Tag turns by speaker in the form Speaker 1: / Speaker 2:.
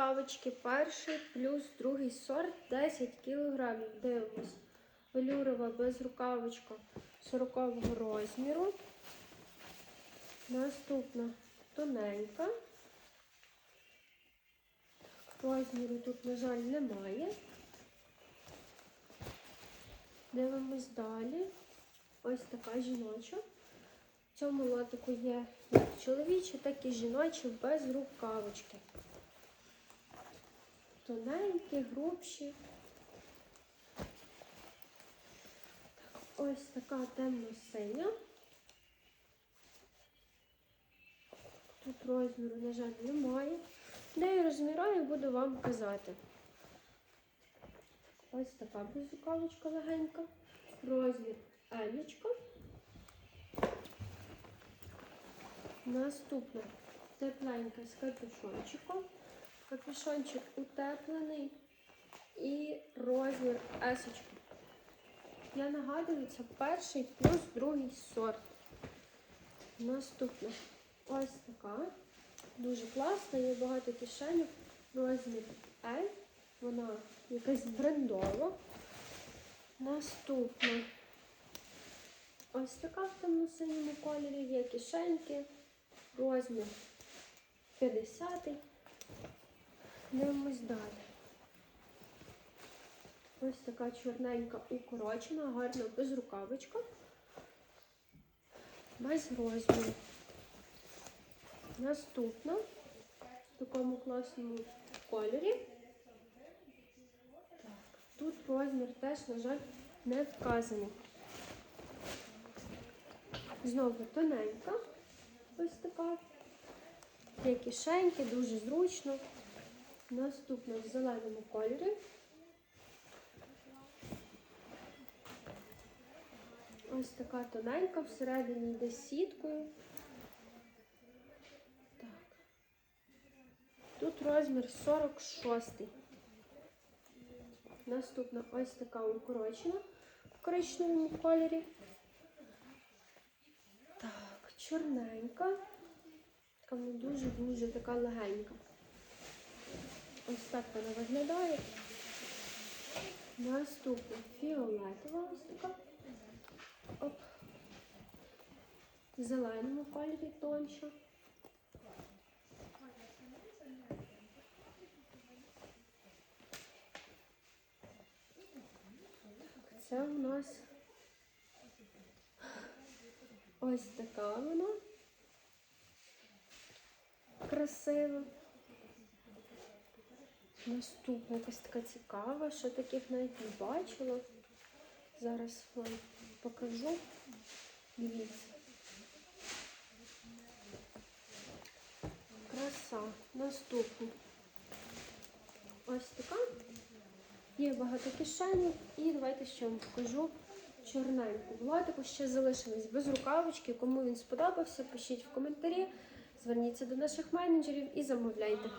Speaker 1: рукавички. Перший плюс другий сорт 10 кг. Дивимось. Велюрова безрукавичка 40 розміру. Наступна тоненька. Розміру тут, на жаль, немає. Дивимось далі. Ось така жіноча. В цьому лотику є як чоловічі, так і жіночі без рукавички. Тоненькі, грубші. Так, ось така темно-синя. Тут розміру, на жаль, немає. Де я розміраю, буду вам казати. Ось така безрукавочка легенька. Розмір елічка. Наступна тепленька з капюшончиком. Капюшончик утеплений і розмір есочки. Я нагадую, це перший плюс другий сорт. Наступна ось така. Дуже класна, є багато кишенів. Розмір L. Вона якась брендова. Наступна ось така в темно-синьому кольорі. Є кишеньки. Розмір 50. Дивимось далі. Ось така чорненька укорочена, гарна безрукавочка. Без розміру. Наступна в такому класному кольорі. Так, тут розмір теж, на жаль, не вказаний. Знову тоненька. Ось така. Є кишеньки, дуже зручно. Наступна в зеленому кольорі. Ось така тоненька, всередині йде сіткою. Так. Тут розмір 46. Наступна ось така укорочена в коричневому кольорі. Так, чорненька. Така дуже-дуже така легенька. Ось так вона виглядає. Наступна фіолетова ось. Оп. В зеленому кольорі тонша. Це у нас ось така вона. Красива. Наступна якась така цікава, що таких навіть не бачила. Зараз вам покажу. Дивіться. Краса. Наступна. Ось така. Є багато кишенів. І давайте ще вам покажу чорненьку. Владику ще залишились без рукавички. Кому він сподобався, пишіть в коментарі. Зверніться до наших менеджерів і замовляйте.